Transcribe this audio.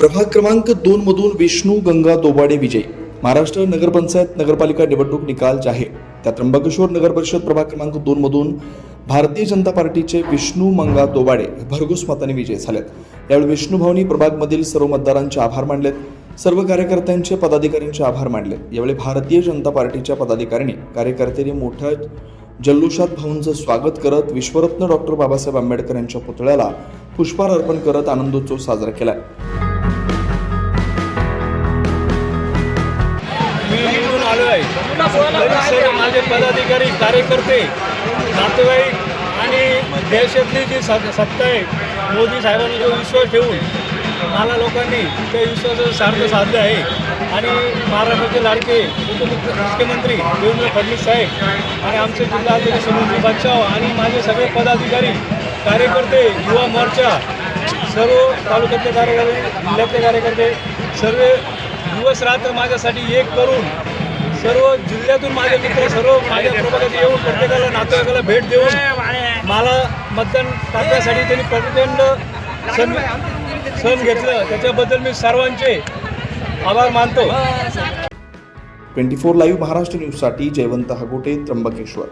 प्रभाग क्रमांक दोन मधून विष्णू गंगा दोबाडे विजयी. महाराष्ट्र नगरपंचायत नगरपालिका निवडणूक निकाल जाहीर. त्या त्र्यंबकेश्वर नगर परिषद प्रभाग क्रमांक दोन मधून भारतीय जनता पार्टीचे विष्णू मंगा दोबाडे हे भरघोस मताने विजय झालेत. यावेळी विष्णू भाऊनी प्रभागमधील सर्व मतदारांचे आभार मानलेत. सर्व कार्यकर्त्यांचे पदाधिकाऱ्यांचे आभार मानले यावेळी भारतीय जनता पार्टीच्या पदाधिकाऱ्यांनी कार्यकर्त्यांनी मोठ्या जल्लोषात भाऊंचं स्वागत करत विश्वरत्न डॉक्टर बाबासाहेब आंबेडकर यांच्या पुतळ्याला पुष्पहार अर्पण करत आनंदोत्सव साजरा केलाय. माझे पदाधिकारी कार्यकर्ते नातेवाईक आणि देशातली जी सत सत्ता आहे मोदी साहेबांनी जो विश्वास ठेवून मला लोकांनी त्या विश्वासाचं सार्थ साधलं आहे. आणि महाराष्ट्राचे लाडके उपमुख्य मुख्यमंत्री देवेंद्र फडणवीस साहेब आणि आमचे जिल्हाध्यक्ष सुनील बच्चाव आणि माझे सगळे पदाधिकारी कार्यकर्ते युवा मोर्चा सर्व तालुक्यातले कार्यकर्ते जिल्ह्यातले कार्यकर्ते सर्व दिवस रात्र माझ्यासाठी एक करून सर्व जिल्ह्यातून माझे मित्र सर्व माझ्या प्रभागात येऊन प्रत्येकाला नातेवाईकाला भेट देऊन मला मतदान टाकण्यासाठी त्यांनी प्रचंड सण सण घेतलं. त्याच्याबद्दल मी सर्वांचे आभार मानतो. ट्वेंटी फोर लाईव्ह महाराष्ट्र न्यूजसाठी जयवंत हगोटे त्र्यंबकेश्वर.